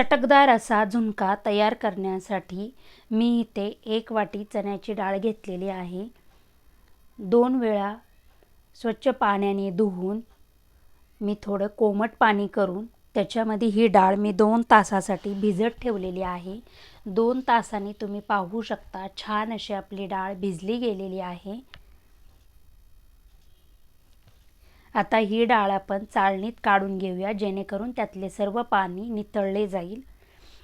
चटकदार असा झुणका तयार करण्यासाठी मी इथे एक वाटी चण्याची डाळ घेतलेली आहे. दोन वेळा स्वच्छ पाण्याने धुवून मी थोडं कोमट पाणी करून त्याच्यामध्ये ही डाळ मी दोन तासासाठी भिजत ठेवलेली आहे. दोन तासांनी तुम्ही पाहू शकता छान अशी आपली डाळ भिजली गेलेली आहे. आता ही डाळ आपण चाळणीत काढून घेऊया जेणेकरून त्यातले सर्व पाणी नितळले जाईल.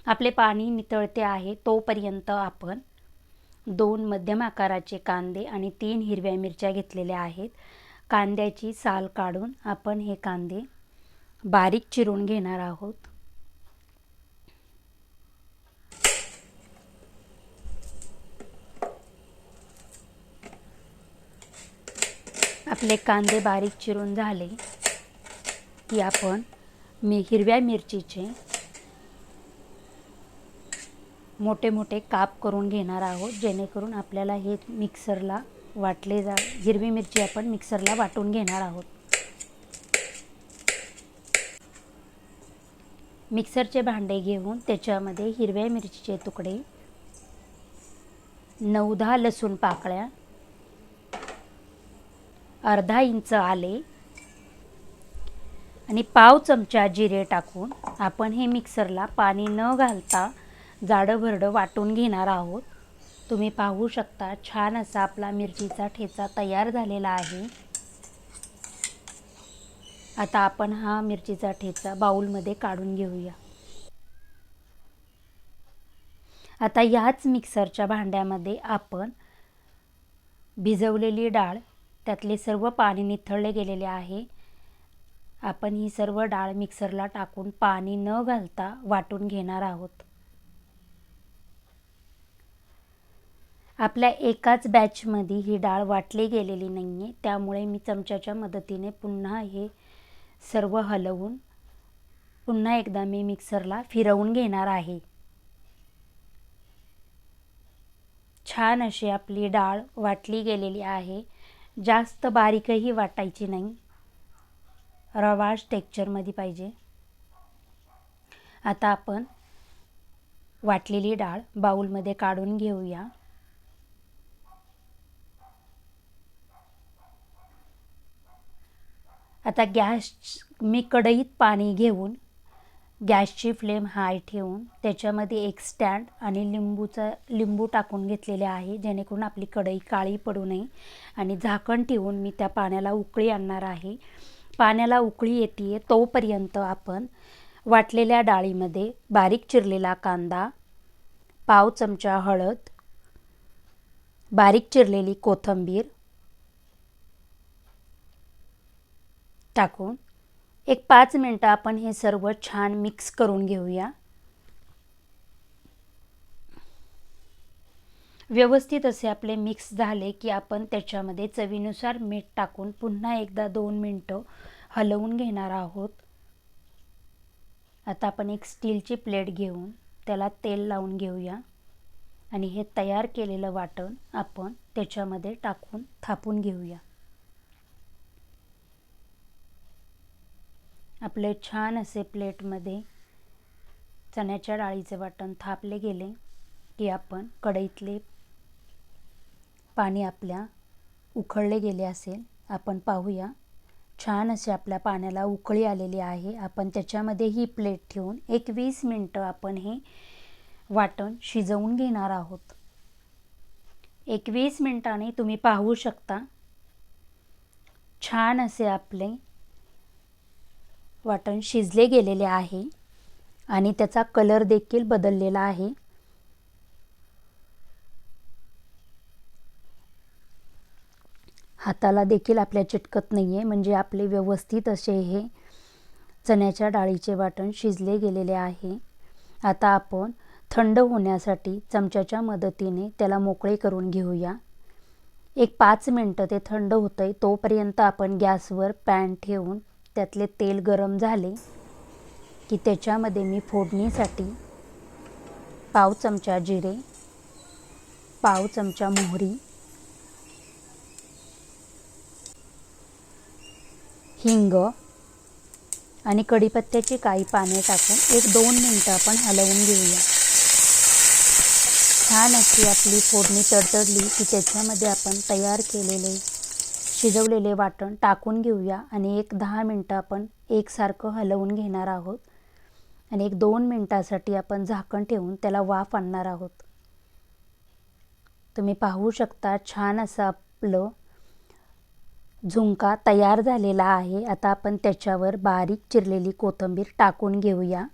आपले पाणी नितळते आहे तोपर्यंत आपण दोन मध्यम आकाराचे कांदे आणि तीन हिरव्या मिरच्या घेतलेल्या आहेत. कांद्याची साल काढून आपण हे कांदे बारीक चिरून घेणार आहोत. आपले कांदे बारीक चिरून झाले की आपण मी हिरव्या मिरचीचे मोठे मोठे काप करून घेणार आहोत जेणेकरून आपल्याला हे मिक्सरला वाटले जा हिरवी मिरची आपण मिक्सरला वाटून घेणार आहोत. मिक्सरचे भांडे घेऊन त्याच्यामध्ये हिरव्या मिरचीचे तुकडे नऊ दहा लसूण पाकळ्या अर्धा इंच आले. आणि पाव चमचा जिरे टाकून आपण हे मिक्सरला पाणी न घालता जाडं भरडं वाटून घेणार आहोत. तुम्ही पाहू शकता छान असा आपला मिरचीचा ठेचा तयार झालेला आहे. आता आपण हा मिरचीचा ठेचा बाऊलमध्ये काढून घेऊया. आता याच मिक्सरच्या भांड्यामध्ये आपण भिजवलेली डाळ त्यातले सर्व पाणी निथळले गेलेले आहे. आपण ही सर्व डाळ मिक्सरला टाकून पाणी न घालता वाटून घेणार आहोत. आपल्या एकाच बॅचमध्ये ही डाळ वाटली गेलेली नाही आहे त्यामुळे मी चमच्याच्या मदतीने पुन्हा हे सर्व हलवून पुन्हा एकदा मी मिक्सरला फिरवून घेणार आहे. छान अशी आपली डाळ वाटली गेलेली आहे. जास्त बारीकही वाटायची नाही. रवाळ टेक्चरमध्ये पाहिजे. आता आपण वाटलेली डाळ बाऊलमध्ये काढून घेऊया. आता गॅस मी कढईत पाणी घेऊन गॅसची फ्लेम हाय ठेवून त्याच्यामध्ये एक स्टँड आणि लिंबूचा लिंबू टाकून घेतलेले आहे जेणेकरून आपली कढई काळी पडू नये. आणि झाकण ठेवून मी त्या पाण्याला उकळी आणणार आहे. पाण्याला उकळी येते तोपर्यंत आपण वाटलेल्या डाळीमध्ये बारीक चिरलेला कांदा पाव चमचा हळद बारीक चिरलेली कोथिंबीर टाकून एक पाच मिनटं आपण हे सर्व छान मिक्स करून घेऊया. व्यवस्थित असे आपले मिक्स झाले की आपण त्याच्यामध्ये चवीनुसार मीठ टाकून पुन्हा एकदा दोन मिनटं हलवून घेणार आहोत. आता आपण एक स्टीलची प्लेट घेऊन त्याला तेल लावून घेऊया. आणि हे तयार केलेलं वाटण आपण त्याच्यामध्ये टाकून थापून घेऊया. आपले छान असे प्लेटमध्ये चण्याच्या डाळीचे वाटण थापले गेले की आपण कढईतले पाणी आपल्या उकळले गेले असेल आपण पाहूया. छान असे आपल्या पाण्याला उकळी आलेली आहे. आपण त्याच्यामध्ये ही प्लेट ठेवून एक वीस मिनटं आपण हे वाटण शिजवून घेणार आहोत. एक वीस मिनटाने तुम्ही पाहू शकता. छान असे आपले वाटण शिजले गेलेले आहे आणि त्याचा कलर देखील बदललेला आहे. हाताला देखील आपल्या चिटकत नाही आहे म्हणजे आपले व्यवस्थित असे हे चण्याच्या डाळीचे वाटण शिजले गेलेले आहे. आता आपण थंड होण्यासाठी चमच्याच्या मदतीने त्याला मोकळे करून घेऊया. एक पाच मिनटं ते थंड होतं आहे तोपर्यंत आपण गॅसवर पॅन ठेवून त्यातले तेल गरम झाले की त्याच्यामध्ये मी फोडणीसाठी पाव चमचा जिरे पाव चमचा मोहरी हिंग आणि कढीपत्त्याची काही पाने टाकून एक दोन मिनटं आपण हलवून घेऊया. छान अशी आपली फोडणी तडतडली की त्याच्यामध्ये आपण तयार केलेले शिजवलेले वाटण टाकून घेऊया आणि एक दहा मिनटं आपण एकसारखं हलवून घेणार आहोत. आणि एक दोन मिनटासाठी आपण झाकण ठेवून त्याला वाफ आणणार आहोत. तुम्ही पाहू शकता छान असं आपलं झुंका तयार झालेला आहे. आता आपण त्याच्यावर बारीक चिरलेली कोथिंबीर टाकून घेऊया.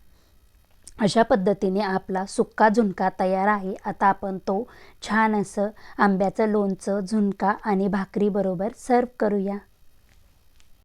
अशा पद्धतीने आपला सुक्का झुणका तयार आहे. आता आपण तो छान असं आंब्याचं लोणचं झुणका आणि भाकरीबरोबर सर्व करूया.